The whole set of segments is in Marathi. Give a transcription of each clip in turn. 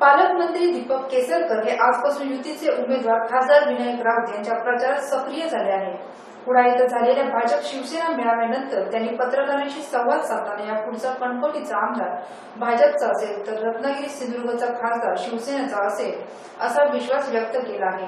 पालकमंत्री दीपक केसरकर हे आजपासून युतीचे उमेदवार खासदार विनायक राऊत यांच्या प्रचारात सक्रिय झाले आहेत. पुढा इथं झालेल्या भाजप शिवसेना मेळाव्यानंतर त्यांनी पत्रकारांशी संवाद साधताना या पुढचा कणकोटीचा आमदार भाजपचा असेल तर रत्नागिरी सिंधुदुर्गचा खासदार शिवसेनेचा असेल असा विश्वास व्यक्त केला आहे.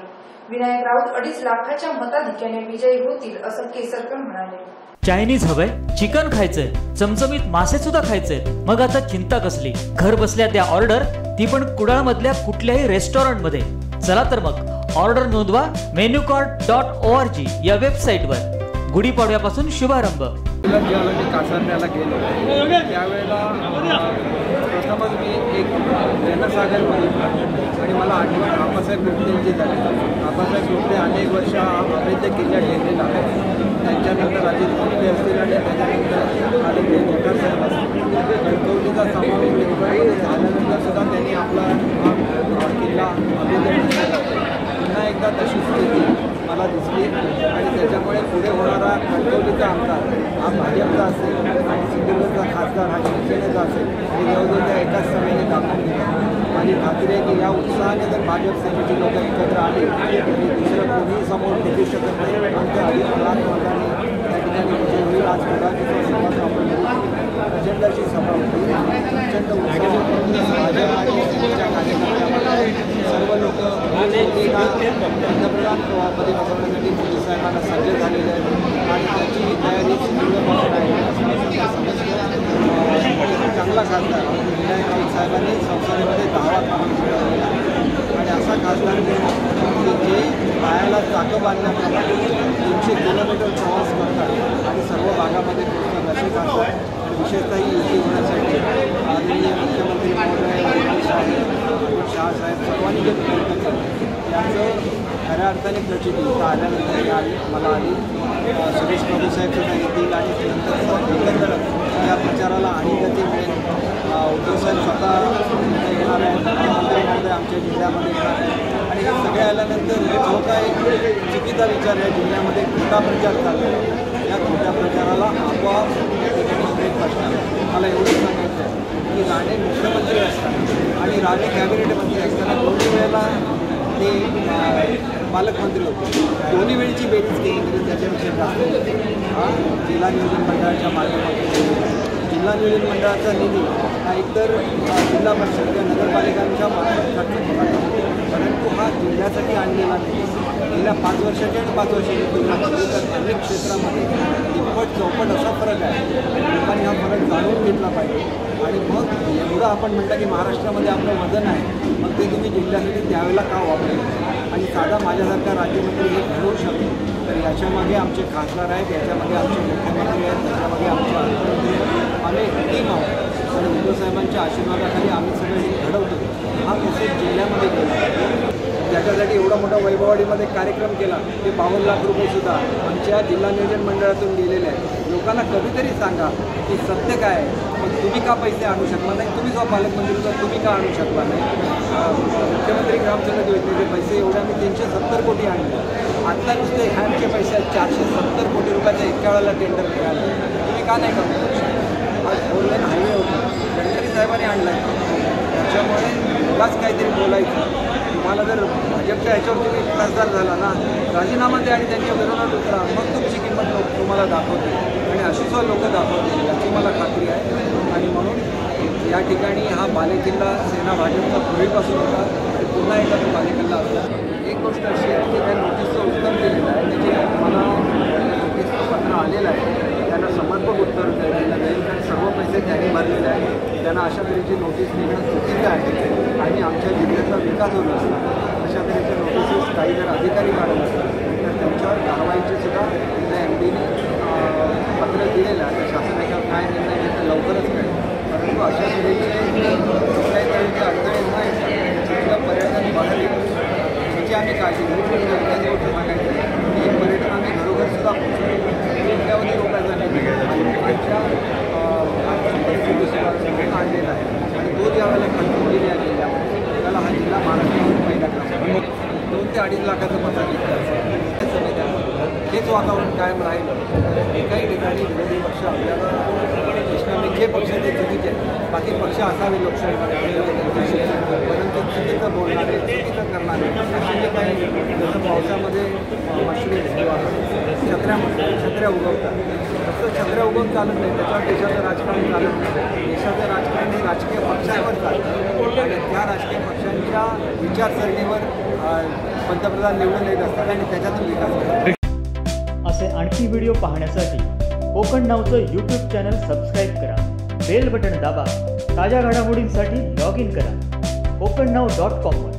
विनायक राऊत अडीच लाखाच्या मताधिक्याने विजयी होतील असं केसरकर म्हणाले. चायनीज हवंय चिकन खायचंय चमचमीत मासे सुद्धा खायचंय मग आता चिंता कसली? घर बसल्या त्या ऑर्डर ती पण कुडाळ मधल्या कुठल्याही रेस्टॉरंटमध्ये चला तर मग ऑर्डर नोंदवा menu card dot O R G या वेबसाईटवर गुढीपाडव्यापासून शुभारंभ. कासारण्याला गेलो त्यावेळेला प्रथमच मी एक जनसागर बघितलं आणि मला आठवण आबासाहेब गुप्तेंची झाली. आबासाहेब गुप्ते अनेक वर्ष अभेद्य किल्ल्यात गेलेला आहे. त्यांच्या अजित गुप्ते असतील आणि त्याच्यानंतर आदित्य मोठार साहेब असतील कणकवलीचा समावेश निवडणुकीमध्ये झाल्यानंतर सुद्धा त्यांनी आपला हा किल्ला अवैध पुन्हा एकदा तशी स्थिती मला दिसली आणि त्याच्यामुळे पुढे होणारा कणकवलीचा आमदार हा भाजपचा असेल आणि सिंधुदुर्गचा खासदार हा शिवसेनेचा असेल हे जवळजवळ त्या एकाच सभेने दाखवून दिलं. माझी खात्री आहे की या उत्साहाने जर भाजप सेनेची लोक एकत्र आली तरी दुसरं कोणीही समोर टिकू शकत नाही. आमच्या अडीच लाख मतांनी त्या ठिकाणी विजय होईल आज कोल्हापूरचा सभा आपण प्रचंड अशी सभा होती. प्रचंड उत्साह. भाजप आणि सेनेच्या कार्यकर्त्यामध्ये सर्व लोक पंतप्रधान पदी बसवण्यासाठी मोदी साहेबांना सज्ज झालेले आहेत आणि त्याची ही तयारी सिंधुदुर्गपासून आहे चांगला खासदार विनायक राऊत साहेबांनी संसदेमध्ये दहावा क्रमांक मिळवलेला आहे आणि असा खासदार की जे पायाला चाकं बांधण्याप्रमाणे तीनशे किलोमीटर प्रवास करतात आणि सर्व भागामध्ये पोहोचतात असे खासदार विशेषतः ही युती होण्यासाठी आदरणीय मुख्यमंत्री महोदय अमित साहेब त्याचं खऱ्या अर्थाने प्रचिती इथं आल्यानंतर आली मला आली सुरेश प्रभू साहेब सुद्धा येतील आणि त्यानंतर एकंदर या प्रचाराला आणि गती मिळेल उद्धव साहेब स्वतः येणार आहेत आमच्या जिल्ह्यामध्ये येणार आहेत. आणि हे सगळे आल्यानंतर जो काय चुकीचा विचार या जिल्ह्यामध्ये खोटा प्रचार चालला आहे या खोट्या प्रचाराला आपोआप या मला एवढंच सांगायचं आहे की राणे मुख्यमंत्री असताना आणि राणे कॅबिनेट मंत्री असताना दोन्ही वेळेला ते पालकमंत्री होते. दोन्ही वेळची बेरीज केली तरी त्याच्याविषयी हा जिल्हा नियोजन मंडळाच्या माध्यमातून. जिल्हा नियोजन मंडळाचा निधी हा एकतर जिल्हा परिषद किंवा नगरपालिकांच्या मार्फत परंतु हा जिल्ह्यासाठी आणलेला नाही. गेल्या पाच वर्षाच्या आणि पाच वर्षाच्या तुलना तर अनेक क्षेत्रामध्ये तिप्पट चौपट असा फरक आहे लोकांनी हा फरक जाणून घेतला पाहिजे. आणि मग एवढं आपण म्हटलं की महाराष्ट्रामध्ये आपलं वजन आहे मग ते तुम्ही जिल्ह्यासाठी त्यावेळेला का वापरेल? आणि साधा माझ्यासारखा राज्यमंत्री हे घडवू शकतो. तर याच्यामागे आमचे खासदार आहेत याच्यामध्ये आमचे मुख्यमंत्री आहेत त्याच्यामध्ये आमचे अर्थमंत्री आम्ही टीम आहोत. आणि उद्धव साहेबांच्या आशीर्वादाखाली आम्ही सगळे हे घडवतो. हा मेसेज जिल्ह्यामध्ये गेला त्याच्यासाठी एवढा मोठा वैभववाडीमध्ये कार्यक्रम केला ते बावन्न लाख रुपयेसुद्धा आमच्या जिल्हा नियोजन मंडळातून गेलेले आहेत. लोकांना कधीतरी सांगा की सत्य काय आहे मग तुम्ही का पैसे आणू शकला नाही? तुम्ही जो पालकमंत्री होता तुम्ही का आणू शकला नाही? मुख्यमंत्री ग्रामसंघ योजनेचे पैसे एवढे आम्ही तीनशे सत्तर कोटी आणले. आत्ता नुसते हॅमचे पैसे आहेत चारशे सत्तर कोटी रुपयाच्या एका वेळेला टेंडर मिळाले. तुम्ही का नाही करू आज फोर लाईन हायवे होता. गडकरी साहेबांनी आणला त्याच्यामुळे उगाच काहीतरी बोलायचं. तुम्हाला जर भाजपच्या ह्याच्यावर तुम्ही खासदार झाला ना राजीनामा द्या आणि त्यांच्या विरोधात उतरा. मग तुमची किंमत लोक तुम्हाला दाखवते आणि अशीच लोक दाखवते याची मला खात्री आहे. आणि म्हणून या ठिकाणी हा बालेकिल्ला सेना भाजपचा पूर्वीपासून होता आणि पुन्हा एकदा तो बालेकिल्ला असला एक गोष्ट अशी आहे की त्या नोटीसचं उत्तर दिलेलं आहे त्याचे मला नोटीसचं पत्र आलेलं आहे. त्यांना समर्पक उत्तर दिलं जाईल कारण सर्व पैसे त्यांनी भरलेले आहे त्यांना अशा तऱ्हेची नोटीस देणं चुकीचं आहे. आणि आमच्या जिल्ह्याचा विकास होत असतो अशा तऱ्हेचे नोटिसेस काही जर अधिकारी काढत असतात तर त्यांच्यावर कारवाईचे सुद्धा एम डीने पत्र दिलेलं आहे. शासन काय निर्णय घेतं लवकरच कळेल परंतु अशा तऱ्हेचे कुठल्याही तऱ्हेचे अडथळे न येतात तिथलं पर्यटन बाहेर येतं याची आम्ही काळजी घेऊ पण ते अडीच हेच वातावरण कायम राहिलं. एकाही ठिकाणी विरोधी पक्ष आपल्याला इस्लामिक जे पक्ष ते चुकीचे आहेत बाकी पक्ष असावे लोकशाहीमध्ये परंतु चुकीचं बोलणारे चुकीचं करणारे असे जे काही जसं पावसामध्ये मशरूम छत्र्यामध्ये छत्र्या उगवतात. तसं छत्र्या उगवून चालत नाही त्याच्यावर देशाचं राजकारण चालत नाही. देशाचं राजकारण हे राजकीय पक्षांवर चालतं. आणि त्या राजकीय पक्षांच्या विचारसरणीवर पंतप्रधान निवडून येत असतात आणि त्याच्यातून विकास असे आणखी व्हिडिओ पाहण्यासाठी कोकण नावचं यूट्यूब चॅनल सबस्क्राईब करा. बेल बटन दाबा. ताज्या घडामोडींसाठी लॉग इन करा. कोकण नाव डॉट कॉमवर